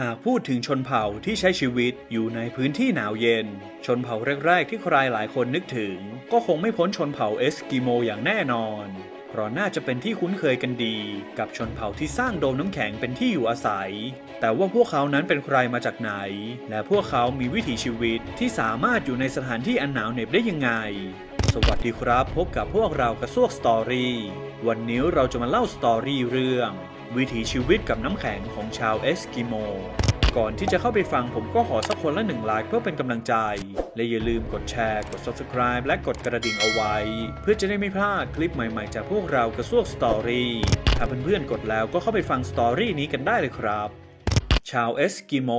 หากพูดถึงชนเผ่าที่ใช้ชีวิตอยู่ในพื้นที่หนาวเย็น ชนเผ่าแรก ๆ ที่ใครหลายคนนึกถึง ก็คงไม่พ้นชนเผ่าเอสกิโมอย่างแน่นอน เพราะน่าจะเป็นที่คุ้นเคยกันดี กับชนเผ่าที่สร้างโดมน้ำแข็งเป็นที่อยู่อาศัย แต่ว่าพวกเขานั้นเป็นใครมาจากไหน และพวกเขามีวิถีชีวิตที่สามารถอยู่ในสถานที่อันหนาวเหน็บได้ยังไง สวัสดีครับ พบกับพวกเรากระซวกสตอรี่วันนี้เราจะมาเล่าสตอรี่เรื่อง วิถีชีวิตกับน้ำแข็งของชาวเอสกิโม ก่อนที่จะเข้าไปฟังผมก็ขอสักคนละหนึ่งไลค์เพื่อเป็นกำลังใจ และอย่าลืมกดแชร์ กด subscribe และกดกระดิ่งเอาไว้ เพื่อจะได้ไม่พลาดคลิปใหม่ๆ จากพวกเรากระซวกสตอรี่ถ้าเพื่อนๆกดแล้วก็เข้าไปฟังสตอรี่นี้กันได้เลยครับ ชาวเอสกิโม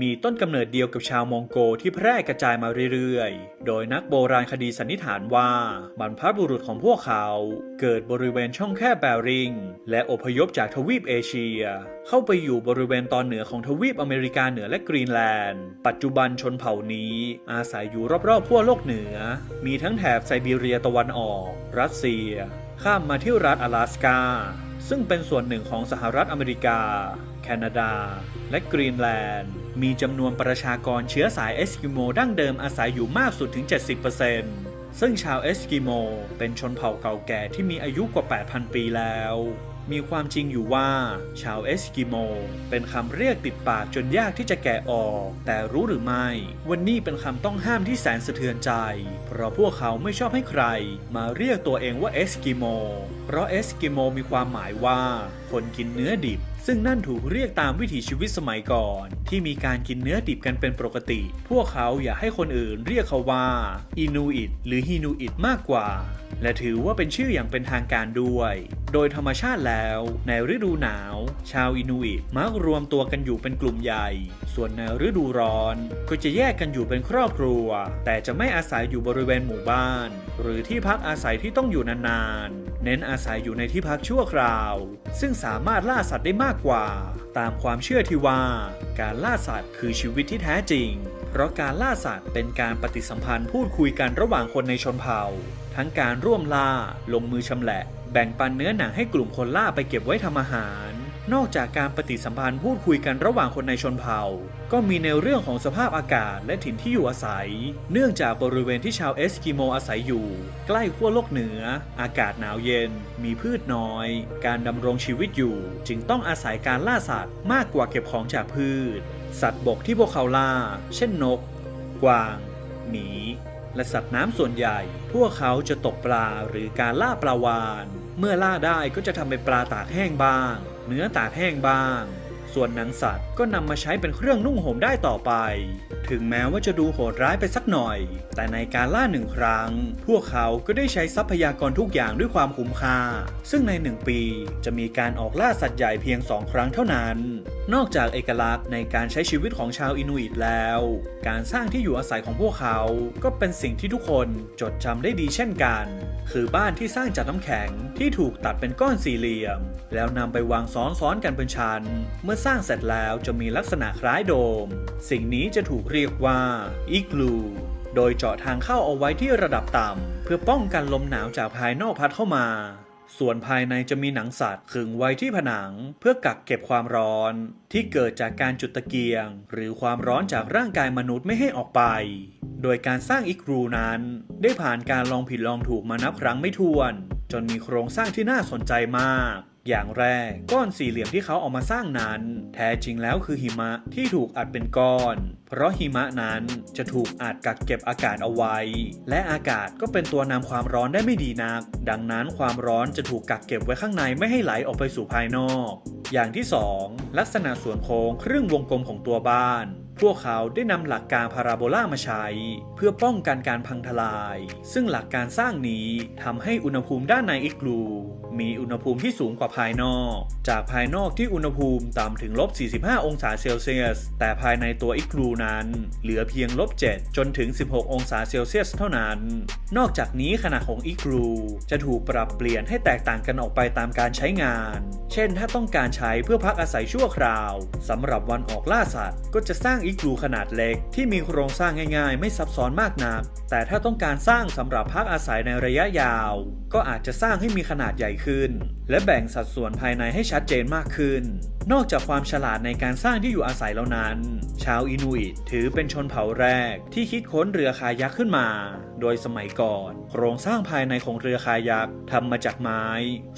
มีต้นกำเนิดเดียวกับชาวมองโกที่แพร่กระจายมาเรื่อยๆ โดยนักโบราณคดีสันนิษฐานว่าบรรพบุรุษของพวกเขา เกิดบริเวณช่องแคบแบริง และอพยพจากทวีปเอเชีย เข้าไปอยู่บริเวณตอนเหนือของทวีปอเมริกาเหนือและกรีนแลนด์ ปัจจุบันชนเผ่านี้อาศัยอยู่รอบๆขั้วโลกเหนือ มีทั้งแถบไซบีเรียตะวันออก รัสเซีย ข้ามมาที่รัฐ阿拉สกา ซึ่งเป็นส่วนหนึ่งของสหรัฐอเมริกา แคนาดา และกรีนแลนด์ มีจำนวนประชากรเชื้อสายเอสกิโมดั้งเดิมอาศัยอยู่มากสุดถึง 70%ซึ่งชาวเอสกิโม เป็นชนเผ่าเก่าแก่ที่มีอายุกว่า 8,000 ปีแล้ว มีความจริงอยู่ว่า ชาวเอสกิโม เป็นคำเรียกติดปากจนยากที่จะแกะออก แต่รู้หรือไม่ วันนี้เป็นคำต้องห้ามที่แสนสะเทือนใจ เพราะพวกเขาไม่ชอบให้ใคร มาเรียกตัวเองว่าเอสกิโม เพราะเอสกิโมมีความหมายว่า คนกินเนื้อดิบ ซึ่งนั่นถูกเรียกตามวิถีชีวิตสมัยก่อน ที่มีการกินเนื้อดิบกันเป็นปกติ พวกเขาอยากให้คนอื่นเรียกเขาว่าอินูอิตหรือฮินูอิตมากกว่า และถือว่าเป็นชื่ออย่างเป็นทางการด้วย โดยธรรมชาติแล้ว ในฤดูหนาว ชาวอินูอิตมักรวมตัวกันอยู่เป็นกลุ่มใหญ่ ส่วนในฤดูร้อน ก็จะแยกกันอยู่เป็นครอบครัว แต่จะไม่อาศัยอยู่บริเวณหมู่บ้าน หรือที่พักอาศัยที่ต้องอยู่นานๆ เน้นอาศัยอยู่ในที่พักชั่วคราว ซึ่งสามารถล่าสัตว์ได้มากากกว่า ตามความเชื่อที่ว่า การล่าสัตว์คือชีวิตที่แท้จริง เพราะการล่าสัตว์เป็นการปฏิสัมพันธ์พูดคุยกันระหว่างคนในชนเผ่า ทั้งการร่วมล่า ลงมือชำแหละ แบ่งปันเนื้อหนังให้กลุ่มคนล่าไปเก็บไว้ทำอาหาร นอกจากการปฏิสัมพันธ์พูดคุยกันระหว่างคนในชนเผ่า ก็มีในเรื่องของสภาพอากาศและถิ่นที่อยู่อาศัย เนื่องจากบริเวณที่ชาวเอสกิโมอาศัยอยู่ ใกล้ขั้วโลกเหนือ อากาศหนาวเย็น มีพืชน้อย การดำรงชีวิตอยู่ จึงต้องอาศัยการล่าสัตว์มากกว่าเก็บของจากพืช สัตว์บกที่พวกเขาล่า เช่นนก กวาง หมี และสัตว์น้ำส่วนใหญ่ พวกเขาจะตกปลาหรือการล่าปลาวาน เมื่อล่าได้ก็จะทำเป็นปลาตากแห้งบ้าง เนื้อตากแห้งบ้าง ส่วนหนังสัตว์ก็นำมาใช้เป็นเครื่องนุ่งห่มได้ต่อไป ถึงแม้ว่าจะดูโหดร้ายไปสักหน่อย แต่ในการล่าหนึ่งครั้ง พวกเขาก็ได้ใช้ทรัพยากรทุกอย่างด้วยความคุ้มค่า ซึ่งในหนึ่งปีจะมีการออกล่าสัตว์ใหญ่เพียงสองครั้งเท่านั้น นอกจากเอกลักษณ์ในการใช้ชีวิตของชาวอินูอิตแล้ว การสร้างที่อยู่อาศัยของพวกเขา ก็เป็นสิ่งที่ทุกคนจดจำได้ดีเช่นกัน คือบ้านที่สร้างจากน้ำแข็งที่ถูกตัดเป็นก้อนสี่เหลี่ยม แล้วนำไปวางซ้อนๆกันเป็นชั้น เมื่อสร้างเสร็จแล้วจะมีลักษณะคล้ายโดม สิ่งนี้จะถูกเรียกว่าอีกลูโดยเจาะทางเข้าเอาไว้ที่ระดับต่ำเพื่อป้องกันลมหนาวจากภายนอกพัดเข้ามา ส่วนภายในจะมีหนังสัตว์ขึงไว้ที่ผนัง เพื่อกักเก็บความร้อน ที่เกิดจากการจุดตะเกียง หรือความร้อนจากร่างกายมนุษย์ไม่ให้ออกไป โดยการสร้างอิกรูนั้น ได้ผ่านการลองผิดลองถูกมานับครั้งไม่ถ้วน จนมีโครงสร้างที่น่าสนใจมากอย่างแรก ก้อนสี่เหลี่ยมที่เขาเออกมาสร้างนั้น แท้จริงแล้วคือหิมะที่ถูกอัดเป็นก้อน เพราะหิมะนั้นจะถูกอัดกักเก็บอากาศเอาไว้ และอากาศก็เป็นตัวนำความร้อนได้ไม่ดีนัก ดังนั้นความร้อนจะถูกกักเก็บไว้ข้างในไม่ให้ไหลออกไปสู่ภายนอก อย่างที่ 2 ลักษณะส่วนโค้งครึ่งวงกลมของตัวบ้าน พวกเขาได้นำหลักการพาราโบลามาใช้ เพื่อป้องกันการพังทลาย ซึ่งหลักการสร้างนี้ทำให้อุณหภูมิด้านในอิกลูมีอุณหภูมิที่สูงกว่าภายนอก จากภายนอกที่อุณหภูมิต่ำถึงลบ 45 องศาเซลเซียส แต่ภายในตัวอิกลูนั้น เหลือเพียงลบ 7 จนถึง 16 องศาเซลเซียสเท่านั้น นอกจากนี้ขนาดของอิกลูจะถูกปรับเปลี่ยนให้แตกต่างกันออกไปตามการใช้งาน เช่น ถ้าต้องการใช้เพื่อพักอาศัยชั่วคราวสำหรับวันออกล่าสัตว์ ก็จะสร้างอิอีกลูขนาดเล็ก ที่มีโครงสร้างง่ายๆ ไม่ซับซ้อนมากนัก แต่ถ้าต้องการสร้างสำหรับพักอาศัยในระยะยาว ก็อาจจะสร้างให้มีขนาดใหญ่ขึ้น และแบ่งสัดส่วนภายในให้ชัดเจนมากขึ้นนอกจากความฉลาดในการสร้างที่อยู่อาศัยแล้วนั้น ชาวอินูอิตถือเป็นชนเผ่าแรกที่คิดค้นเรือคายักขึ้นมา โดยสมัยก่อน โครงสร้างภายในของเรือคายักทำมาจากไม้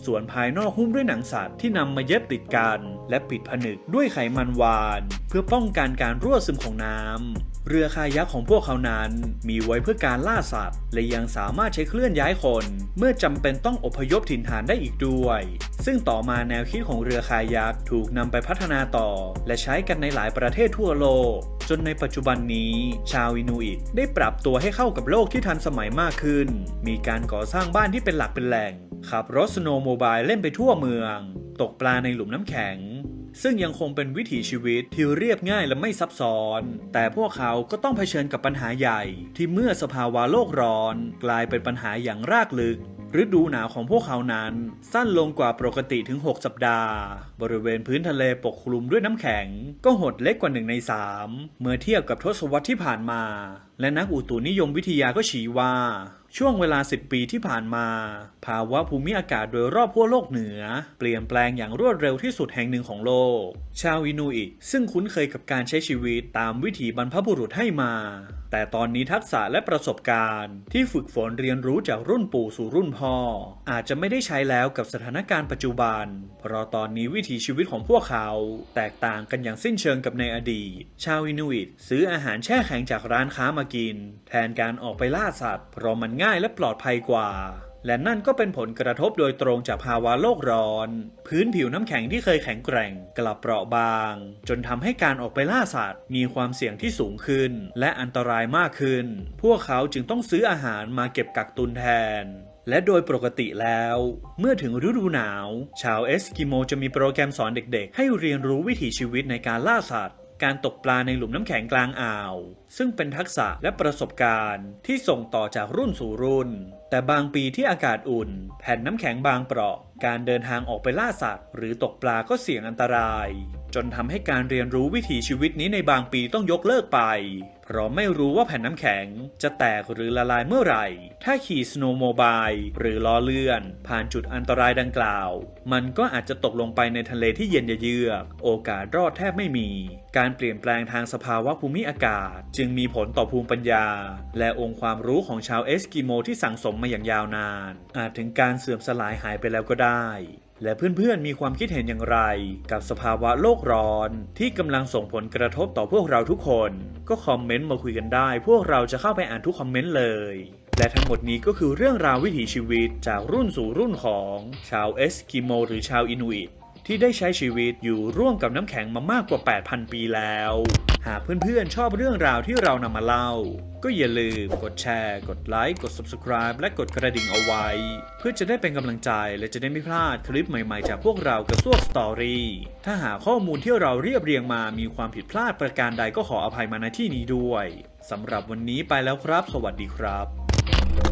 ส่วนภายนอกหุ้มด้วยหนังสัตว์ที่นำมาเย็บติดกัน และปิดผนึกด้วยไขมันวาน เพื่อป้องกันการรั่วซึมของน้ำเรือคายักของพวกเขานั้น มีไว้เพื่อการล่าสัตว์ และยังสามารถใช้เคลื่อนย้ายคน เมื่อจำเป็นต้องอพยพถิ่นฐานได้อีกด้วย ซึ่งต่อมาแนวคิดของเรือคายักถูกนำไปพัฒนาต่อ และใช้กันในหลายประเทศทั่วโลก จนในปัจจุบันนี้ ชาวอินูอิตได้ปรับตัวให้เข้ากับโลกที่ทันสมัยมากขึ้น มีการก่อสร้างบ้านที่เป็นหลักเป็นแหล่ง ขับรถสโนว์โมบายเล่นไปทั่วเมือง ตกปลาในหลุมน้ำแข็งซึ่งยังคงเป็นวิถีชีวิตที่เรียบง่ายและไม่ซับซ้อน แต่พวกเขาก็ต้องเผชิญกับปัญหาใหญ่ ที่เมื่อสภาวะโลกร้อน กลายเป็นปัญหาอย่างรากลึก ฤดูหนาวของพวกเขานั้นสั้นลงกว่าปกติถึง 6 สัปดาห์ บริเวณพื้นทะเลปกคลุมด้วยน้ำแข็ง ก็หดเล็กกว่า1ใน 3 เมื่อเทียบกับทศวรรษที่ผ่านมา และนักอุตุนิยมวิทยาก็ชี้ว่าช่วงเวลา 10 ปีที่ผ่านมา ภาวะภูมิอากาศโดยรอบขั้วโลกเหนือ เปลี่ยนแปลงอย่างรวดเร็วที่สุดแห่งหนึ่งของโลก ชาวอินูอิตซึ่งคุ้นเคยกับการใช้ชีวิตตามวิถีบรรพบุรุษให้มา แต่ตอนนี้ทักษะและประสบการณ์ ที่ฝึกฝนเรียนรู้จากรุ่นปู่สู่รุ่นพ่อ อาจจะไม่ได้ใช้แล้วกับสถานการณ์ปัจจุบัน เพราะตอนนี้วิถีชีวิตของพวกเขา แตกต่างกันอย่างสิ้นเชิงกับในอดีต ชาวอินูอิตซื้ออาหารแช่แข็งจากร้านค้ามากิน แทนการออกไปล่าสัตว์เพราะมันง่ายและปลอดภัยกว่า และนั่นก็เป็นผลกระทบโดยตรงจากภาวะโลกร้อน พื้นผิวน้ำแข็งที่เคยแข็งแกร่ง กลับเปราะบาง จนทำให้การออกไปล่าสัตว์ มีความเสี่ยงที่สูงขึ้น และอันตรายมากขึ้น พวกเขาจึงต้องซื้ออาหารมาเก็บกักตุนแทนและโดยปกติแล้ว เมื่อถึงฤดูหนาว ชาวเอสกิโมจะมีโปรแกรมสอนเด็กๆ ให้เรียนรู้วิถีชีวิตในการล่าสัตว์ การตกปลาในหลุมน้ำแข็งกลางอ่าว ซึ่งเป็นทักษะและประสบการณ์ที่ส่งต่อจากรุ่นสู่รุ่น แต่บางปีที่อากาศอุ่น แผ่นน้ำแข็งบางเปราะ การเดินทางออกไปล่าสัตว์ หรือตกปลาก็เสี่ยงอันตราย จนทำให้การเรียนรู้วิถีชีวิตนี้ในบางปีต้องยกเลิกไป เพราะไม่รู้ว่าแผ่นน้ำแข็งจะแตกหรือละลายเมื่อไหร่ ถ้าขี่สโนว์โมบายหรือล้อเลื่อน ผ่านจุดอันตรายดังกล่าว มันก็อาจจะตกลงไปในทะเลที่เย็นเยือก โอกาสรอดแทบไม่มี การเปลี่ยนแปลงทางสภาวะภูมิอากาศ จึงมีผลต่อภูมิปัญญา และองค์ความรู้ของชาวเอสกิโมที่สั่งสมมาอย่างยาวนาน อาจถึงการเสื่อมสลายหายไปแล้วก็ได้ และเพื่อนๆมีความคิดเห็นอย่างไร กับสภาวะโลกร้อน ที่กำลังส่งผลกระทบต่อพวกเราทุกคน ก็คอมเมนต์มาคุยกันได้ พวกเราจะเข้าไปอ่านทุกคอมเมนต์เลย และทั้งหมดนี้ก็คือเรื่องราววิถีชีวิตจากรุ่นสู่รุ่นของชาวเอสกิโมหรือชาวอินูอิต ที่ได้ใช้ชีวิตอยู่ร่วมกับน้ำแข็งมามากกว่า 8,000 ปีแล้ว หากเพื่อนๆ ชอบเรื่องราวที่เรานำมาเล่า ก็อย่าลืมกดแชร์ กดไลค์ กด Subscribe และกดกระดิ่งเอาไว้ เพื่อจะได้เป็นกำลังใจและจะได้ไม่พลาดคลิปใหม่ๆ จากพวกเรากับซวกสตอรี่ถ้าหาข้อมูลที่เราเรียบเรียงมามีความผิดพลาดประการใดก็ขออภัยมาณที่นี้ด้วยสำหรับวันนี้ไปแล้วครับ สวัสดีครับ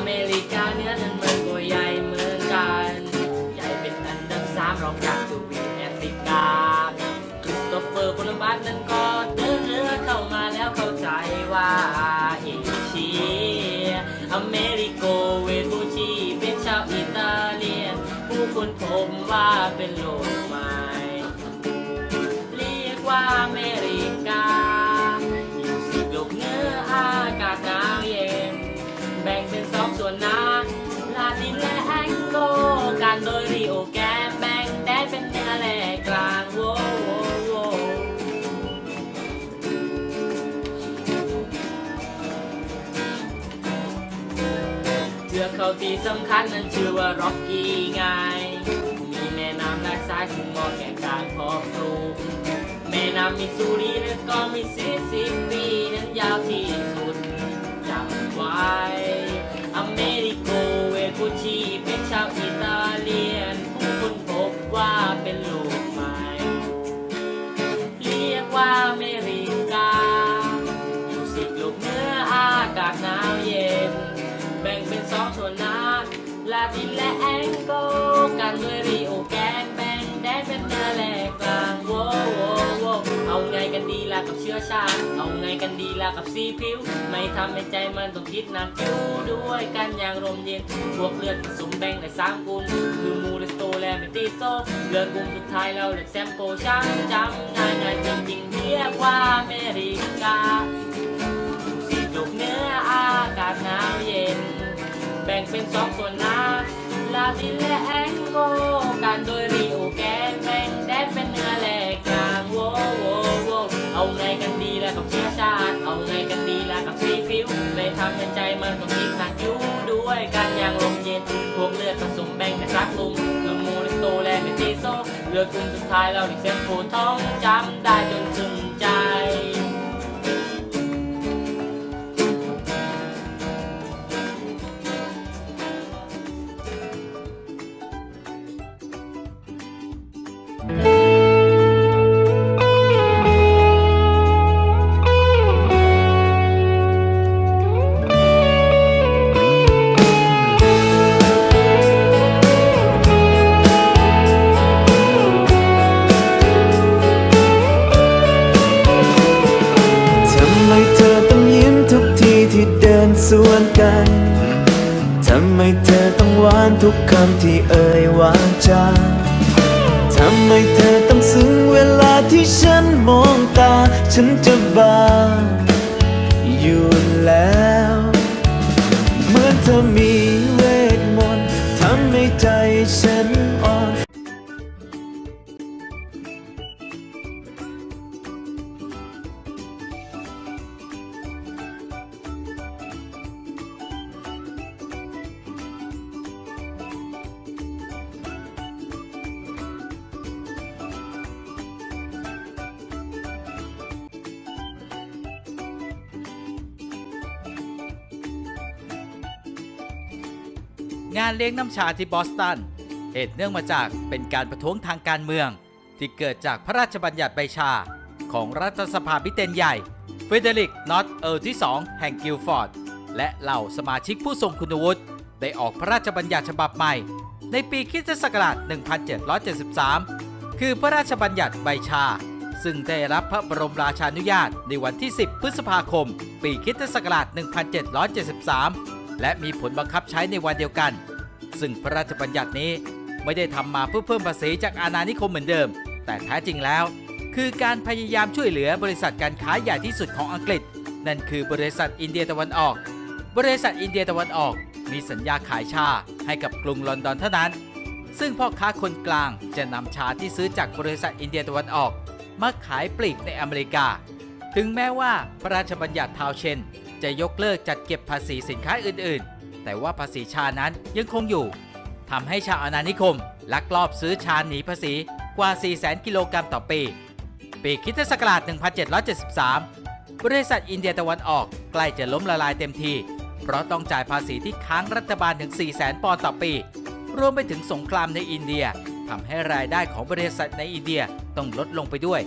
อเมริกาเนื้อนั้นมันก็ใหญ่เหมือนกัน ใหญ่เป็นอันดับสามรองจากทวีปแอฟริกาคริสโตเฟอร์โคลัมบัสนั้นก็เดินเรือเข้ามาแล้วเข้าใจว่าเอเชียอเมริโกเวทูชีเป็นชาวอิตาเลียน ผู้คนพบว่าเป็นโลก เทือเขาที่สำคัญนั้นชื่อว่าร็อกกี้ไง มีแม่น้ำนักซ้ายซึ่งมาะแก่การเพาะปลูกแม่น้ำมิสซูรีและก็มีสี่สิบปีนั้นยาวที่สุดจำไว้อเมริโกเวกูชีเป็นชาวอิตาเลียน ลาตินและแองโกกันด้วยริโอแกนแบงแดนเป็นเหนือและกลางโว้โว้โว้เอาไงกันดีล่ะกับเชื้อชาติเอาไงกันดีล่ะกับสีผิว ไม่ทำให้ใจมันต้องคิดหนักอยู่ด้วยกันอย่างรมเย็นพวกเลือดผสมแบ่งได้สามกลุ่มคือมูเลสโตและเมติโซเลือดกลุ่มสุดท้ายเราเรียกแซมโปช่างจำง่ายๆจริงๆเรียกว่าเมริกา บ่งเป็นสองส่วนนะลาตินและแองโกกันโดยริโอแกนแบ่งแดนเป็นเนื้อและกลางโวโวโวเอาไงกันดีล่ะกับเชื้อชาติเอาไงกันดีล่ะกับสีผิวไม่ทำให้ใจมันต้องคิดหนักอยู่ด้วยกันอย่างลมเย็นพวกเลือดผสมแบ่งเป็นสักลุมคือมูริโตและเมติโซเลือดกลุ่มสุดท้ายเราเรียกเซมโพท้องจำได้จนถึงใจ อยู่แล้ว เหมือนเธอมีเวทมนต์ทำให้ใจฉัน เลี้ยงน้ำชาที่บอสตัน เหตุเนื่องมาจากเป็นการประท้วงทางการเมือง ที่เกิดจากพระราชบัญญัติใบชา ของรัฐสภาพิเตนใหญ่เฟเดริกนอตเออร์ที่ 2 แห่งกิลฟอร์ด และเหล่าสมาชิกผู้ทรงคุณวุฒิได้ออกพระราชบัญญัติฉบับใหม่ ในปีคริสตศักราช1773 คือพระราชบัญญัติใบชา ซึ่งได้รับพระบรมราชานุญาตในวันที่ 10 พฤษภาคม ปีคริสตศักราช1773 และมีผลบังคับใช้ในวันเดียวกัน ซึ่งพระราชบัญญัตินี้ไม่ได้ทำมาเพื่อเพิ่มภาษีจากอาณานิคมเหมือนเดิม แต่แท้จริงแล้ว คือการพยายามช่วยเหลือบริษัทการค้าใหญ่ที่สุดของอังกฤษ นั่นคือบริษัทอินเดียตะวันออก บริษัทอินเดียตะวันออก มีสัญญาขายชาให้กับกรุงลอนดอนเท่านั้น ซึ่งพ่อค้าคนกลางจะนำชาที่ซื้อจากบริษัทอินเดียตะวันออกมาขายปลีกในอเมริกา ถึงแม้ว่าพระราชบัญญัติทาวเชน จะยกเลิกจัดเก็บภาษีสินค้าอื่นๆ แต่ว่าภาษีชานั้นยังคงอยู่ทำให้ชาวอาณานิคม ลักลอบซื้อชาหนีภาษีกว่า 400,000 กิโลกรัมต่อปี ปีคริสตศักราช 1773 บริษัทอินเดียตะวันออกใกล้จะล้มละลายเต็มที เพราะต้องจ่ายภาษีที่ค้างรัฐบาลถึง 400,000 ปอนด์ต่อปี รวมไปถึงสงครามในอินเดียทำให้รายได้ของบริษัทในอินเดียต้องลดลงไปด้วย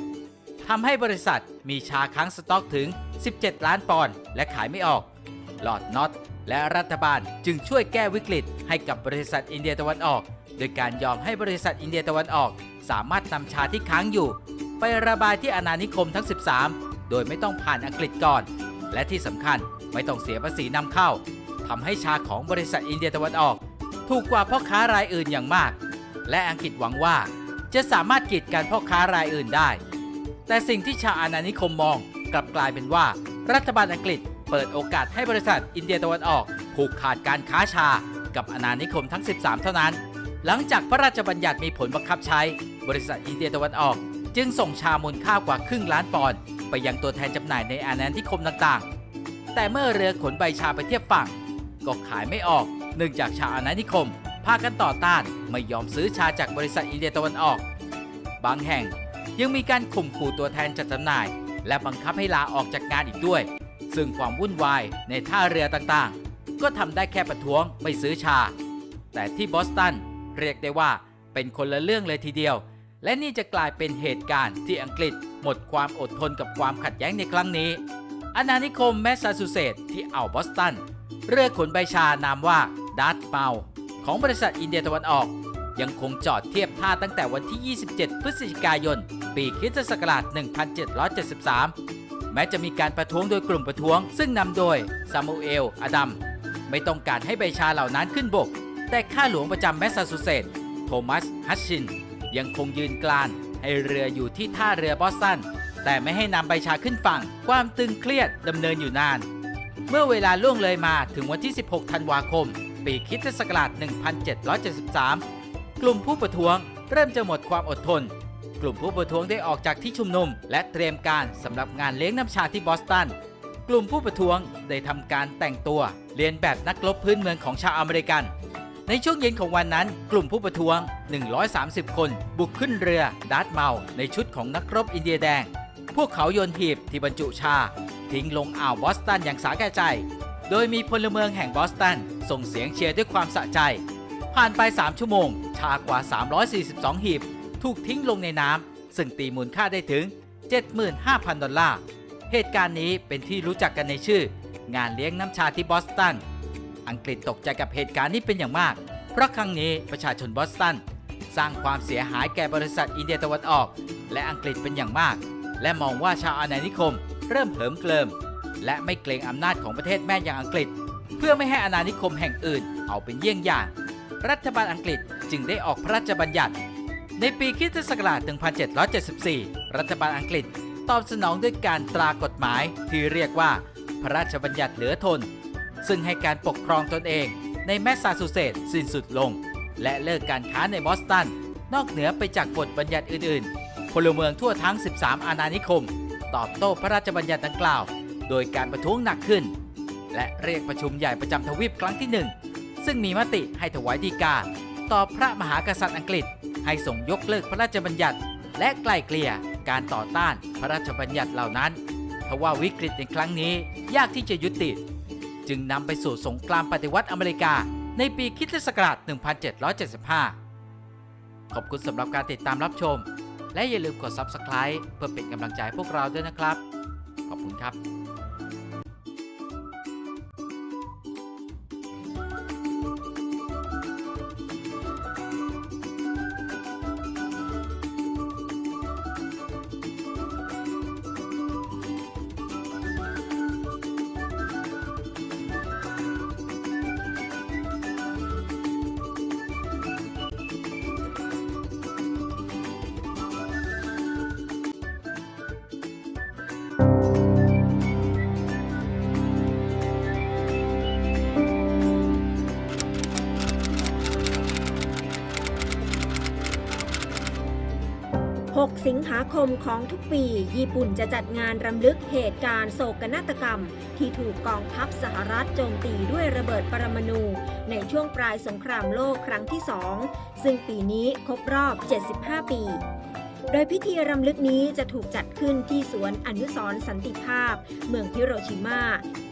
ทำให้บริษัทมีชาค้างสต็อกถึง 17 ล้านปอนด์และขายไม่ออก ลอร์ดน็อตและรัฐบาลจึงช่วยแก้วิกฤตให้กับบริษัทอินเดียตะวันออก โดยการยอมให้บริษัทอินเดียตะวันออก สามารถนำชาที่ค้างอยู่ ไประบายที่อาณานิคมทั้ง 13 โดยไม่ต้องผ่านอังกฤษก่อน และที่สำคัญไม่ต้องเสียภาษีนำเข้าทำให้ชาของบริษัทอินเดียตะวันออก ถูกกว่าพ่อค้ารายอื่นอย่างมาก และอังกฤษหวังว่า จะสามารถกีดกันพ่อค้ารายอื่นได้ แต่สิ่งที่ชาวอาณานิคมมองกลับกลายเป็นว่า รัฐบาลอังกฤษ เปิดโอกาสให้บริษัทอินเดียตะวันออก ผูกขาดการค้าชา กับอาณานิคมทั้ง 13 เท่านั้น หลังจากพระราชบัญญัติมีผลบังคับใช้ บริษัทอินเดียตะวันออก จึงส่งชามูลค่ากว่าครึ่งล้านปอนด์ไปยังตัวแทนจำหน่ายในอาณานิคมต่างๆ แต่เมื่อเรือขนใบชาไปเทียบฝั่ง ก็ขายไม่ออกเนื่องจากชาวอาณานิคมพากันต่อต้านไม่ยอมซื้อชาจากบริษัทอินเดียตะวันออก บางแห่งยังมีการข่มขู่ตัวแทนจัดจำหน่าย และบังคับให้ลาออกจากงานอีกด้วย ซึ่งความวุ่นวายในท่าเรือต่างๆ ก็ทำได้แค่ประท้วงไม่ซื้อชา แต่ที่บอสตันเรียกได้ว่าเป็นคนละเรื่องเลยทีเดียว และนี่จะกลายเป็นเหตุการณ์ที่อังกฤษหมดความอดทนกับความขัดแย้งในครั้งนี้ อาณานิคมแมสซาชูเซตส์ที่อ่าวบอสตันเรือขนใบชานามว่าดัตเมาของบริษัทอินเดียตะวันออก ยังคงจอดเทียบท่าตั้งแต่วันที่ 27 พฤศจิกายน ปีคริสตศักราช 1773 แม้จะมีการประท้วงโดยกลุ่มประท้วง ซึ่งนำโดยซามูเอล อดัม ไม่ต้องการให้ใบชาเหล่านั้นขึ้นบก แต่ข้าหลวงประจำแมสซาชูเซตส์โทมัส ฮัชชิน ยังคงยืนกลาน ให้เรืออยู่ที่ท่าเรือบอสตัน แต่ไม่ให้นำใบชาขึ้นฝั่ง ความตึงเครียดดำเนินอยู่นาน เมื่อเวลาล่วงเลยมาถึงวันที่ 16 ธันวาคม ปีคริสตศักราช 1773 กลุ่มผู้ประท้วงเริ่มจะหมดความอดทน กลุ่มผู้ประท้วงได้ออกจากที่ชุมนุม และเตรียมการสำหรับงานเลี้ยงน้ำชาที่บอสตัน กลุ่มผู้ประท้วงได้ทำการแต่งตัวเลียนแบบนักรบพื้นเมืองของชาวอเมริกัน ในช่วงเย็นของวันนั้น กลุ่มผู้ประท้วง 130 คน บุกขึ้นเรือดาร์ตเมาในชุดของนักรบอินเดียแดง พวกเขาโยนหีบที่บรรจุชา ทิ้งลงอ่าวบอสตันอย่างสาแก่ใจ โดยมีพลเมืองแห่งบอสตันส่งเสียงเชียร์ด้วยความสะใจ ผ่านไป 3 ชั่วโมง ชากว่า 342 หีบ ถูกทิ้งลงในน้ำซึ่งตีมูลค่าได้ถึง 75,000 ดอลลาร์ เหตุการณ์นี้เป็นที่รู้จักกันในชื่อ งานเลี้ยงน้ำชาที่บอสตัน อังกฤษตกใจกับเหตุการณ์นี้เป็นอย่างมาก เพราะครั้งนี้ประชาชนบอสตัน สร้างความเสียหายแก่บริษัทอินเดียตะวันออก และอังกฤษเป็นอย่างมาก และมองว่าชาวอาณานิคม เริ่มเหิมเกลิม และไม่เกรงอำนาจของประเทศแม่อย่างอังกฤษ เพื่อไม่ให้อาณานิคมแห่งอื่นเอาเป็นเยี่ยงอย่าง รัฐบาลอังกฤษจึงได้ออกพระราชบัญญัติ ในปีคริสตศักราช1774 รัฐบาลอังกฤษตอบสนองด้วยการตรากฎหมายที่เรียกว่า พระราชบัญญัติเหลือทน ซึ่งให้การปกครองตนเองในแมสซาชูเซตส์สิ้นสุดลง และเลิกการค้าในบอสตัน นอกเหนือไปจากบทบัญญัติอื่นๆ พลเมืองทั่วทั้ง 13 อาณานิคม ตอบโต้พระราชบัญญัติดังกล่าว โดยการประท้วงหนักขึ้น และเรียกประชุมใหญ่ประจำทวีปครั้งที่หนึ่งซึ่งมีมติให้ถวายดีกาต่อพระมหากษัตริย์อังกฤษ ให้ส่งยกเลิกพระราชบัญญัติ และไกล่เกลี่ยการต่อต้านพระราชบัญญัติเหล่านั้นทว่าวิกฤตในครั้งนี้ยากที่จะยุติ จึงนำไปสู่สงครามปฏิวัติอเมริกา ในปีคริสตศักราช 1775 ขอบคุณสำหรับการติดตามรับชม และอย่าลืมกด Subscribe เพื่อเป็นกำลังใจพวกเราด้วยนะครับ ขอบคุณครับ 6 สิงหาคมของทุกปี ญี่ปุ่นจะจัดงานรำลึกเหตุการณ์โศกนาฏกรรม ที่ถูกกองทัพสหรัฐโจมตีด้วยระเบิดปรมาณูในช่วงปลายสงครามโลกครั้งที่ 2 ซึ่งปีนี้ครบรอบ 75 ปี โดยพิธีรำลึกนี้จะถูกจัดขึ้นที่สวนอนุสรณ์สันติภาพ เมืองฮิโรชิมา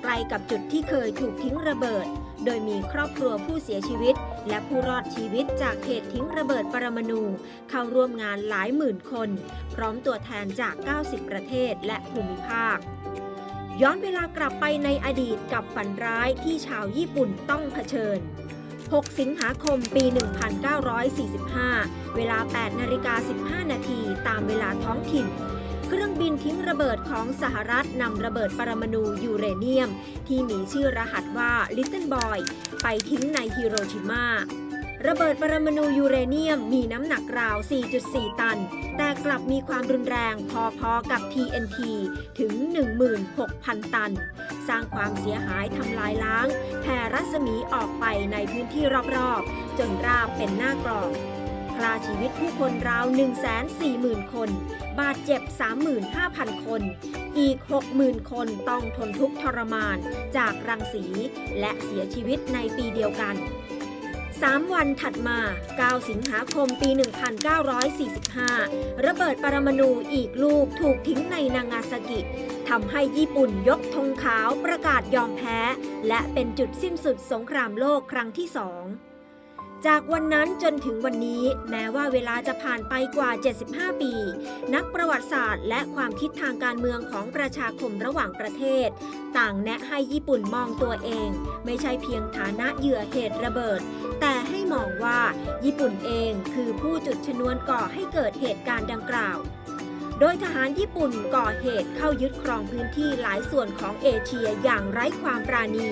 ใกล้กับจุดที่เคยถูกทิ้งระเบิด โดยมีครอบครัวผู้เสียชีวิต และผู้รอดชีวิตจากเหตุทิ้งระเบิดปรมาณูเข้าร่วมงานหลายหมื่นคน พร้อมตัวแทนจาก 90 ประเทศและภูมิภาค ย้อนเวลากลับไปในอดีตกับฝันร้ายที่ชาวญี่ปุ่นต้องเผชิญ 6 สิงหาคมปี 1945 เวลา 8 นาฬิกา 15 นาทีตามเวลาท้องถิ่น เครื่องบินทิ้งระเบิดของสหรัฐนำระเบิดปรมาณูยูเรเนียม ที่มีชื่อรหัสว่า Little Boy ไปทิ้งในฮิโรชิมาระเบิดปรมาณูยูเรเนียมมีน้ำหนักราว 4.4 ตัน แต่กลับมีความรุนแรงพอๆกับ TNT ถึง 16,000 ตัน สร้างความเสียหายทำลายล้าง แผ่รัศมีออกไปในพื้นที่รอบๆ จนราบเป็นหน้ากลอง คลาชีวิตผู้คนราว 140,000 คน บาดเจ็บ 35,000 คน อีก 60,000 คนต้องทนทุกข์ทรมานจากรังสีและเสียชีวิตในปีเดียวกัน 3 วันถัดมา 9 สิงหาคมปี 1945 ระเบิดปรมาณูอีกลูกถูกทิ้งในนางาซากิทำให้ญี่ปุ่นยกธงขาวประกาศยอมแพ้ และเป็นจุดสิ้นสุดสงครามโลกครั้งที่สอง จากวันนั้นจนถึงวันนี้แม้ว่าเวลาจะผ่านไปกว่า 75 ปี นักประวัติศาสตร์ และความคิดทางการเมืองของประชาคมระหว่างประเทศ ต่างแนะให้ญี่ปุ่นมองตัวเอง ไม่ใช่เพียงฐานะเหยื่อเหตุระเบิด แต่ให้มองว่าญี่ปุ่นเองคือผู้จุดชนวนก่อให้เกิดเหตุการณ์ดังกล่าวโดยทหารญี่ปุ่นก่อเหตุเข้ายึดครองพื้นที่หลายส่วนของเอเชียอย่างไร้ความปราณี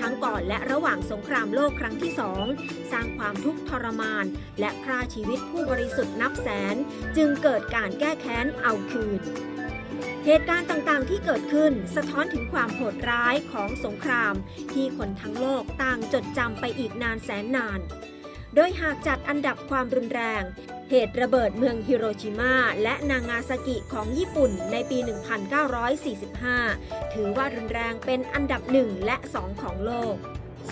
ทั้งก่อนและระหว่างสงครามโลกครั้งที่สองสร้างความทุกข์ทรมาน และฆ่าชีวิตผู้บริสุทธิ์นับแสน จึงเกิดการแก้แค้นเอาคืนเหตุการณ์ต่างๆ ที่เกิดขึ้นสะท้อนถึงความโหดร้ายของสงคราม ที่คนทั้งโลกต่างจดจำไปอีกนานแสนนาน โดยหากจัดอันดับความรุนแรง เหตุระเบิดเมืองฮิโรชิมาและนางาซากิของญี่ปุ่นในปี 1945 ถือว่ารุนแรงเป็นอันดับหนึ่งและสองของโลก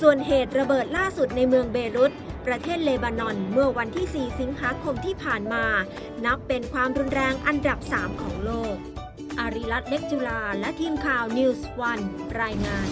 ส่วนเหตุระเบิดล่าสุดในเมืองเบรุตประเทศเลบานอนเมื่อวันที่ 4 สิงหาคมที่ผ่านมา นับเป็นความรุนแรงอันดับ 3 ของโลก อาริรัตเล็กจุลาและทีมข่าว News 1รายงาน